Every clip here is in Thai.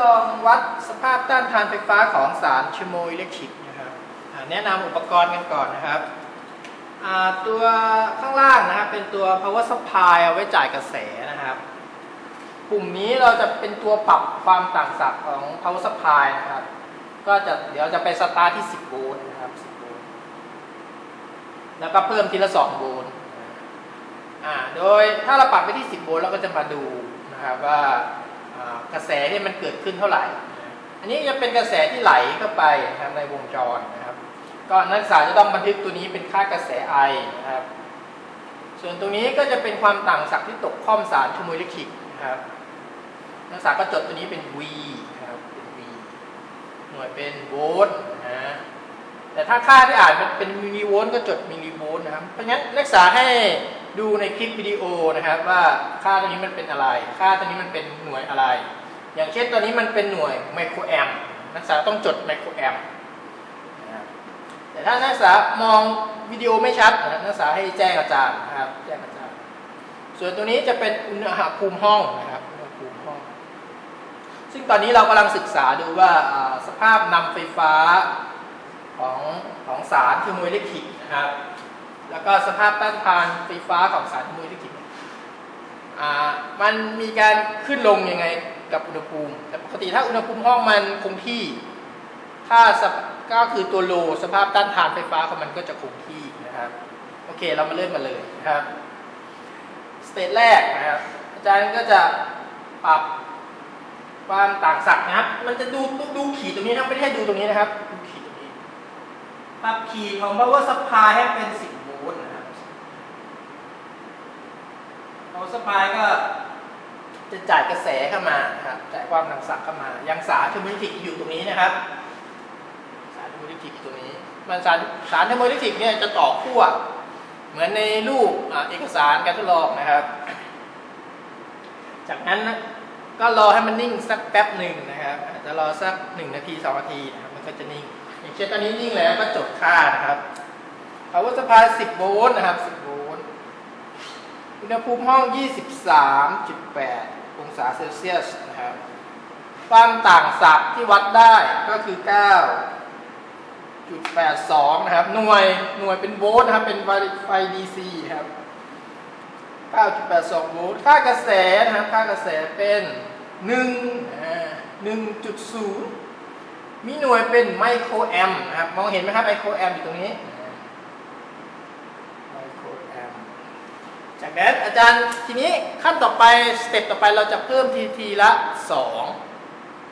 ลองวัดสภาพต้านทานไฟฟ้าของสารชิโมอิเล็กทริกนะครับแนะนำอุปกรณ์กันก่อนนะครับ ตัวข้างล่างนะครับเป็นตัว power supply เอาไว้จ่ายกระแสนะครับ ปุ่มนี้เราจะเป็นตัวปรับความต่างศักย์ของ power supply นะครับ ก็จะเดี๋ยวจะไปสตาร์ทที่ 10 โวลต์นะครับ 10 โวลต์ แล้วก็เพิ่มทีละ 2 โวลต์โดยถ้าเราปรับไปที่ 10 โวลต์เราก็จะมาดูนะครับว่า กระแสที่ยมันเกิดขึ้นเท่าไหร่ อันนี้จะเป็นกระแสที่ไหลเข้าไปนะครับในวงจรนะครับ ก็นักศึกษาจะต้องบันทึกตัวนี้เป็นค่ากระแสไอนะครับ ส่วนตรงนี้ก็จะเป็นความต่างศักย์ที่ตกข้อมสารชูโมอิเล็กทริกนะครับนักศึกษาก็จดตัวนี้เป็น V นะครับเป็น V หน่วยเป็นโวลต์นะฮะแต่ถ้าค่าที่อ่านเป็นเป็นมิลลิโวลต์ก็จดมิลลิโวลต์นะครับ เพราะงั้นนักศึกษาให้ ดูในคลิปวิดีโอนะครับว่าค่าตัวนี้มันเป็นอะไร ค่าตัวนี้มันเป็นหน่วยอะไร อย่างเช่นตัวนี้มันเป็นหน่วยไมโครแอมป์นักศึกษาต้องจดไมโครแอมป์แต่ถ้านักศึกษามองวิดีโอไม่ชัดนะครับนักศึกษาให้แจ้งอาจารย์นะครับแจ้งอาจารย์ ส่วนตัวนี้จะเป็นอุณหภูมิห้องนะครับอุณหภูมิห้อง ซึ่งตอนนี้เรากำลังศึกษาดูว่าสภาพนำไฟฟ้าของของสารเทอร์โมอิเล็กทริกนะครับ แล้วก็สภาพต้านทานไฟฟ้าของสารเทอร์โมอิเล็กทริกเนี่ยอ่ามันมีการขึ้นลงยังไงกับอุณหภูมิ แต่ปกติถ้าอุณหภูมิห้องมันคงที่ ถ้าสก็คือตัวโลสภาพต้านทานไฟฟ้าของมันก็จะคงที่นะครับโอเคเรามาเริ่มมาเลยนะครับสเตจแรกนะครับอาจารย์ก็จะปรับความต่างศักย์นะครับ มันจะดูดูขีดตรงนี้นะไม่ได้ดูตรงนี้นะครับดูขีดตรงนี้ปรับขีดของ power supply ให้เป็น10โวลต์นะครับ power supply ก็จะจ่ายกระแสเข้ามาครับจ่ายความต่างศักย์เข้ามายังสารเทอร์โมอิทิกอยู่ตรงนี้นะครับ สารเทอร์โมอิทิกตรงนี้ มันสารสารเทอร์โมอิทิกเนี่ยจะต่อขั้วเหมือนในรูปเอกสารการทดลองนะครับ จากนั้นก็รอให้มันนิ่งสักแป๊บหนึ่งนะครับอาจจะรอสักหนึ่งนาทีสองนาทีนะครับมันก็จะนิ่ง อย่างเช่นตอนนี้นิ่งแล้วก็จดค่านะครับ power supply 10 โวลต์นะครับ 10 โว อุณหภูมิห้อง 23.8 องศาเซลเซียสนะครับ ความต่างศักย์ที่วัดได้ก็คือ 9.82 นะครับ หน่วยหน่วยเป็นโวลต์นะครับ เป็นไฟ DC ครับ 9.82 โวลต์ ค่ากระแสนะครับ ค่ากระแสเป็น1 1.0 มีหน่วยเป็นไมโครแอมป์นะครับ มองเห็นไหมครับไมโครแอมป์อยู่ตรงนี้ไมโครแอมป์ จากนั้นอาจารย์ทีนี้ขั้นต่อไปสเต็ปต่อไปเราจะเพิ่มทีทีละ2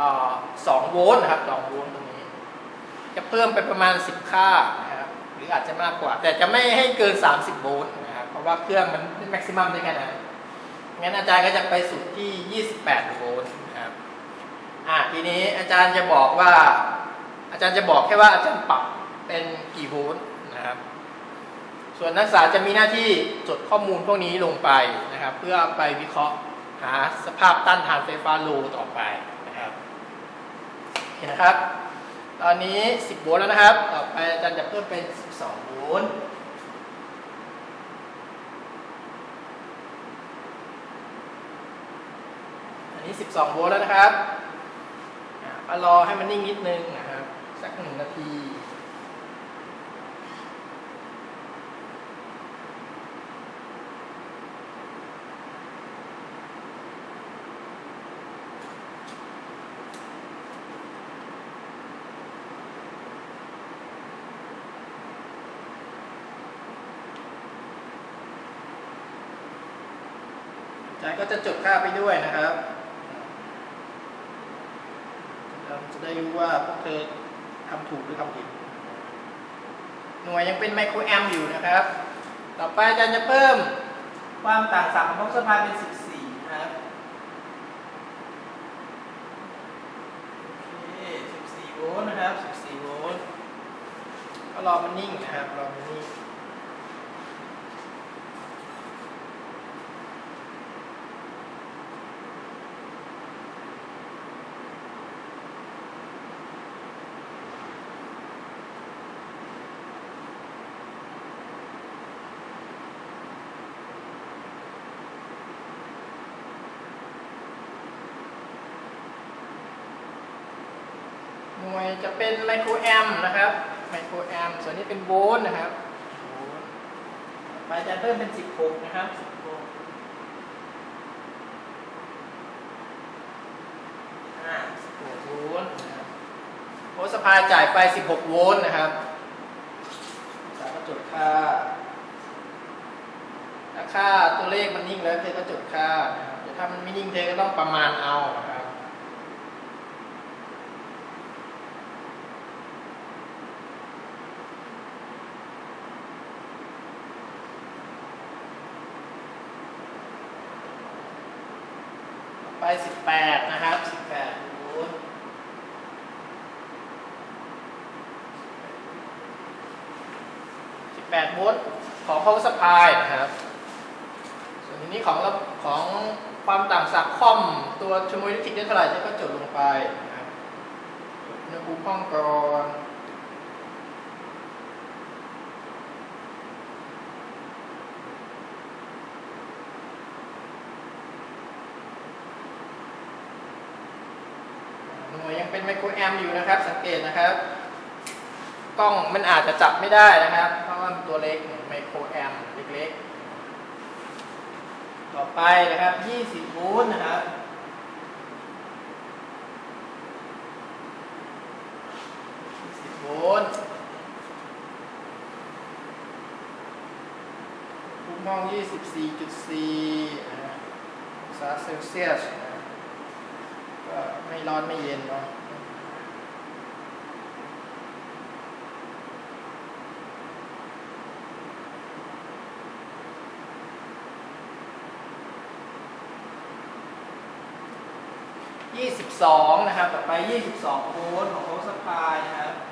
อ2โวลต์นะครับ2โวลต์ตรงนี้ จะเพิ่มไปประมาณ 10 ค่านะครับหรืออาจจะมากกว่า แต่จะไม่ให้เกิน 30 โวลต์นะครับเพราะว่าเครื่องมันแม็กซิมัมได้แค่นั้นงั้นอาจารย์ก็จะไปสุดที่ 28 โวลต์นะครับอ่าทีนี้อาจารย์จะบอกว่า อาจารย์จะบอกแค่ว่าอาจารย์ปรับเป็นกี่โวลต์นะครับ ส่วนนักศึกษาจะมีหน้าที่จดข้อมูลพวกนี้ลงไปนะครับ เพื่อไปวิเคราะห์หาสภาพต้านทานไฟฟ้าโลต่อไปนะครับเห็นนะครับ ตอนนี้ 10 โวลต์แล้วนะครับ ต่อไปอาจารย์จะเพิ่มเป็น 12 โวลต์อันนี้ 12 โวลต์แล้วนะครับอะก็รอให้มันนิ่งนิดนึงนะครับ สักหนึ่งนาที อาจารย์ก็จะจดค่าไปด้วยนะครับเราจะได้รู้ว่าพวกเธอทำถูกหรือทำผิด หน่วยยังเป็นไมโครแอมป์อยู่นะครับ ต่อไปอาจารย์จะเพิ่มความต่างศักย์ของพวกสภาเป็น 14 นะครับโอเค14 โวลต์นะครับ 14 โวลต์ก็รอมันนิ่งนะครับ รอมันนิ่ง น่วยจะเป็นไมโครแอมนะครับไมโครแอมส่วนนี้เป็นโวลต์นะครับโวลต์ไปจะเพิ่มเป็น 16 นะครับ 16อ่า16โวลต์โวลต์สปายจ่ายไป 16 โวลต์นะครับสายก็จดค่าถ้าค่าตัวเลขมันนิ่งแล้วเธอก็จดค่านะครับแต่ถ้ามันไม่นิ่งเธอก็ต้องประมาณเอา นะครับไป18นะครับ18โวลต์18โวลต์ของ power supply นะครับ ส่วนทีนี้ของของความต่างศักย์คอมตัวชมวยลิขิตได้เท่าไหร่ก็จดลงไปนะครับอุณหภูมิห้องก่อน วยยังเป็นไมโครแอมอยู่นะครับ สังเกตนะครับ กล้องมันอาจจะจับไม่ได้นะครับ เพราะว่ามันตัวเล็กเหมือนไมโครแอมเล็กๆ ต่อไปนะครับ 20 โวลต์นะครับ20โวลต์ภูมิห้อง 24.4องศาเซลเซียสนะ ไม่ร้อนไม่เย็นเนาะยี่สิบสองนะครับ ต่อไปยี่สิบสองโวลต์ของโวลต์สปายนะครับ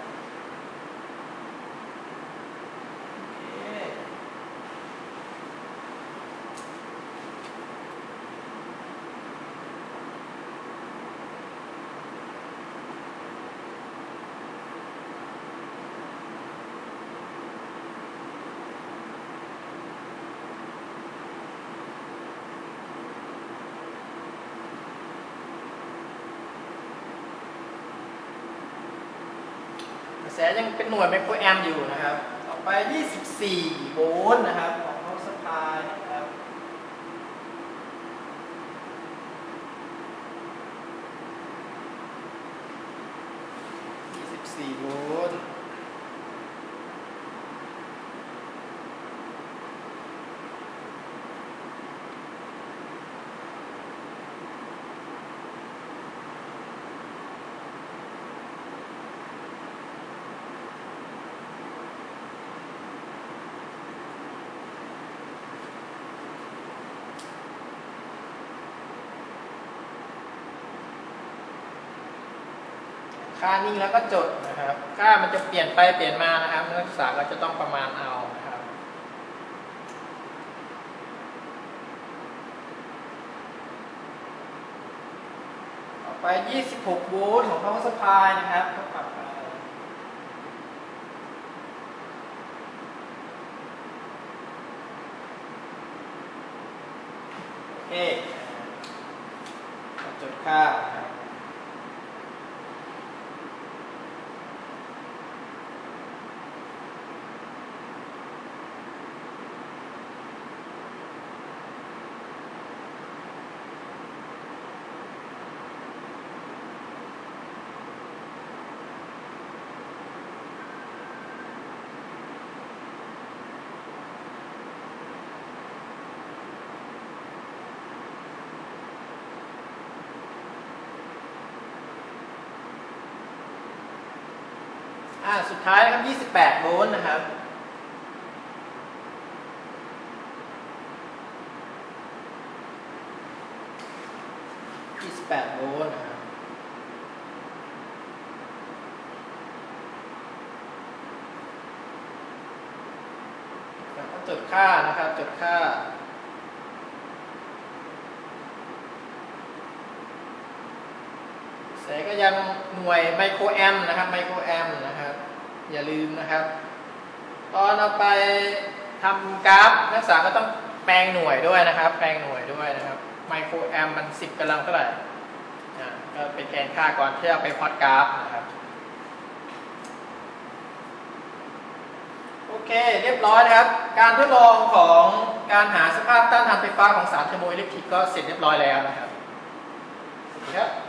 แสยังเป็นหน่วยไมโครแอมป์อยู่นะครับ ต่อไป 24 โวลต์นะครับ ของ power supply นะครับ 24 โวลต์ ค่านิ่งแล้วก็จดนะครับ ค่ามันจะเปลี่ยนไปเปลี่ยนมานะครับนักศึกษาก็จะต้องประมาณเอานะครับ ต่อไป 26 โวลต์ของ power supply นะครับก็ปรับโอเคจดค่า อ่าสุดท้ายนะครับ 28 โวลต์นะครับ 28 โวลต์นะครับแล้วก็จดค่านะครับ จดค่า แต่ก็ยังหน่วยไมโครแอมนะครับไมโครแอมนะครับ อย่าลืมนะครับ ตอนเอาไปทำกราฟนักศึกษาก็ต้องแปลงหน่วยด้วยนะครับ แปลงหน่วยด้วยนะครับไมโครแอมมัน 10กำลังเท่าไหร่ก็เป็นแกนค่าก่อนที่จะไปพอดกราฟนะครับ โอเคเรียบร้อยนะครับ การทดลองของการหาสภาพต้านทานไฟฟ้าของสารเทอร์โมอิเล็กทริกก็เสร็จเรียบร้อยแล้วนะครับ Yeah.